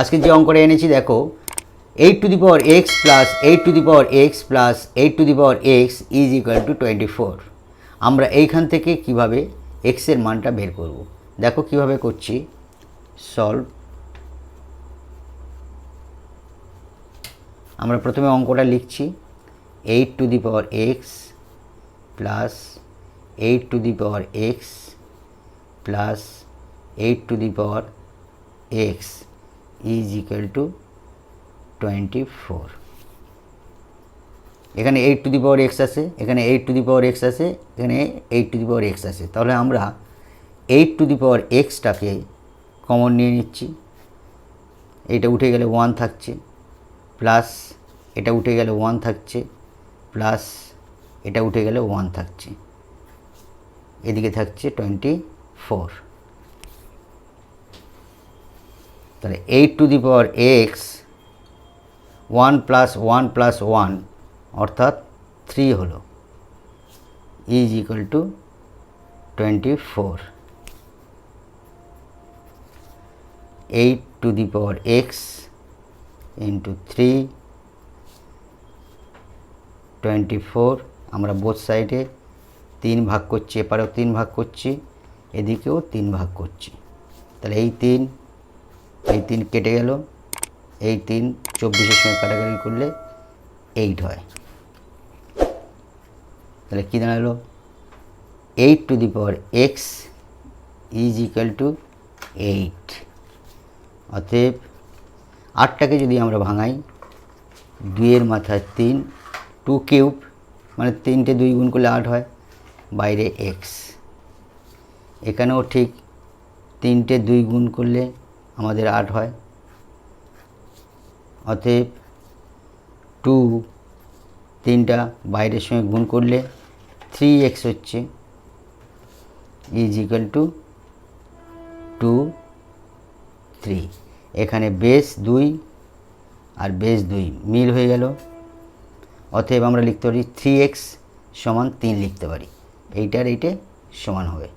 আজকে যে অঙ্কটা এনেছি, দেখো eight to the power x plus eight to the power x plus eight to the power x is equal to twenty four আমরা এইখান থেকে কীভাবে এক্সের মানটা বের করব? দেখো কীভাবে করছি। সলভ আমরা প্রথমে অঙ্কটা লিখছি। Eight to the power x plus eight to the power x plus eight to the power x is equal to twenty four এখানে eight to the power x আছে, এখানে eight to the power x আছে, এখানে eight to the power x আছে। তাহলে আমরা eight to the power এক্সটাকে common নিয়ে নিচ্ছি। এটা উঠে গেলে ওয়ান থাকছে প্লাস এটা উঠে গেলে ওয়ান থাকছে প্লাস এটা উঠে গেলে ওয়ান থাকছে। এদিকে থাকছে টোয়েন্টি ফোর তাহলে eight to the power x one plus one plus one অর্থাৎ থ্রি হলো is equal to twenty four eight to the power x into three twenty four আমরা বোথ সাইডে তিন ভাগ করছি, এপারেও তিন ভাগ করছি, এদিকেও তিন ভাগ করছি। তাহলে এই তিন এই তিন কেটে গেল। এই তিন চব্বিশের সঙ্গে কাটাকাটি করলে এইট হয়। তাহলে কী দাঁড়াল? Eight to the power x is equal to eight অতএব আটটাকে যদি আমরা ভাঙাই, দুইয়ের মাথায় তিন টু কিউব মানে তিনটে দুই গুণ করলে আট হয়, বাইরে এক্স এখানেও ঠিক তিনটে দুই গুণ করলে আমাদের আট হয়। অতএব টু তিনটা বাইরের সঙ্গে গুণ করলে থ্রি এক্স হচ্ছে। Is equal to two three এখানে বেস দুই আর বেস দুই মিল হয়ে গেল। অতএব আমরা লিখতে পারি থ্রি এক্স সমান তিন লিখতে পারি। এইটার এইটে সমান হবে।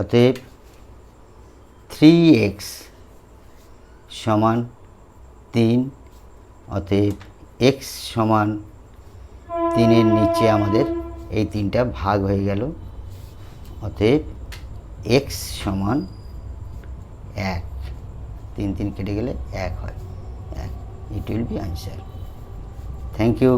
অতএব থ্রি এক্স সমান তিন, অতএব এক্স সমান তিনের নিচে আমাদের এই তিনটা ভাগ হয়ে গেল। অতএব এক্স সমান এক, তিন তিন কেটে গেলে এক হয়। এক it will be answer thank you